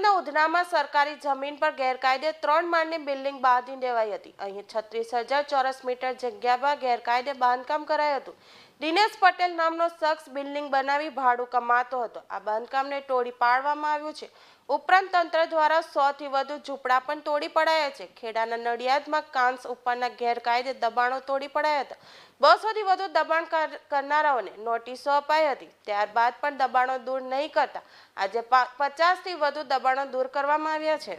ઉમરામાં સરકારી જમીન પર ગેરકાયદે ત્રણ માળની બિલ્ડિંગ બાંધી દેવાઈ હતી. અહીં છત્રીસ હજાર ચોરસ મીટર જગ્યામાં ગેરકાયદે બાંધકામ કરાયું હતું. દિનેશ પટેલ નામનો શખ્સ બિલ્ડિંગ બનાવી ભાડું કમાતો હતો. આ બાંધકામને તોડી પાડવામાં આવ્યું છે. ઉપરાંત તંત્ર દ્વારા સો થી વધુ ઝૂંપડા પણ તોડી પડાયા છે. ખેડાના નડિયાદમાં કાંસ ઉપરના ગેરકાયદે દબાણો તોડી પડાયા હતા. બસોથી વધુ દબાણ કરનારાઓને નોટિસો અપાઈ હતી. ત્યારબાદ પણ દબાણો દૂર નહીં કરતા. આજે પચાસથી વધુ દબાણો દૂર કરવામાં આવ્યા છે.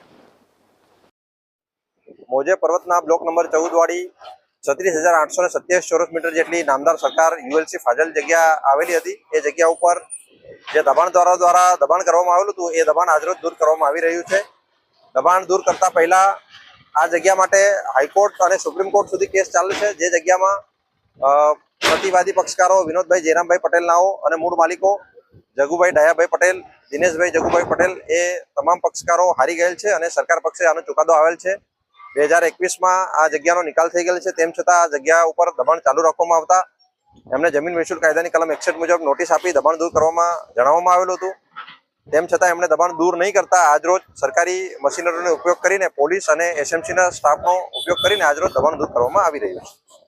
મોજે પર્વતના બ્લોક નંબર ચૌદ વાળી છત્રીસ હજાર આઠસો ને સત્યાવીસ ચોરસ મીટર જેટલી નામદાર સરકાર યુએલસી ફાજલ જગ્યા આવેલી હતી. એ જગ્યા ઉપર જે દબાણદારો દ્વારા દબાણ કરવામાં આવેલું હતું, એ દબાણ આજરોજ દૂર કરવામાં આવી રહ્યું છે. દબાણ દૂર કરતા પહેલા આ જગ્યા માટે હાઈકોર્ટ અને સુપ્રીમ કોર્ટ સુધી કેસ ચાલુ છે. જે જગ્યામાં પ્રતિવાદી પક્ષકારો વિનોદભાઈ જયરામભાઈ પટેલનાઓ અને મૂળ માલિકો જગુભાઈ ડાયાભાઈ પટેલ, દિનેશભાઈ જગુભાઈ પટેલ, એ તમામ પક્ષકારો હારી ગયેલ છે અને સરકાર પક્ષે આનો ચુકાદો આવેલ છે. બે હજાર એકવીસમાં આ જગ્યાનો નિકાલ થઈ ગયેલ છે. તેમ છતાં આ જગ્યા ઉપર દબાણ ચાલુ રાખવામાં આવતા એમને જમીન મહેસૂલ કાયદાની કલમ એકસઠ મુજબ નોટિસ આપી દબાણ દૂર કરવામાં જણાવવામાં આવેલું હતું. તેમ છતાં એમણે દબાણ દૂર નહીં કરતા આજરોજ સરકારી મશીનરીનો ઉપયોગ કરીને પોલીસ અને એસએમસીના સ્ટાફનો ઉપયોગ કરીને આજરોજ દબાણ દૂર કરવામાં આવી રહ્યું છે.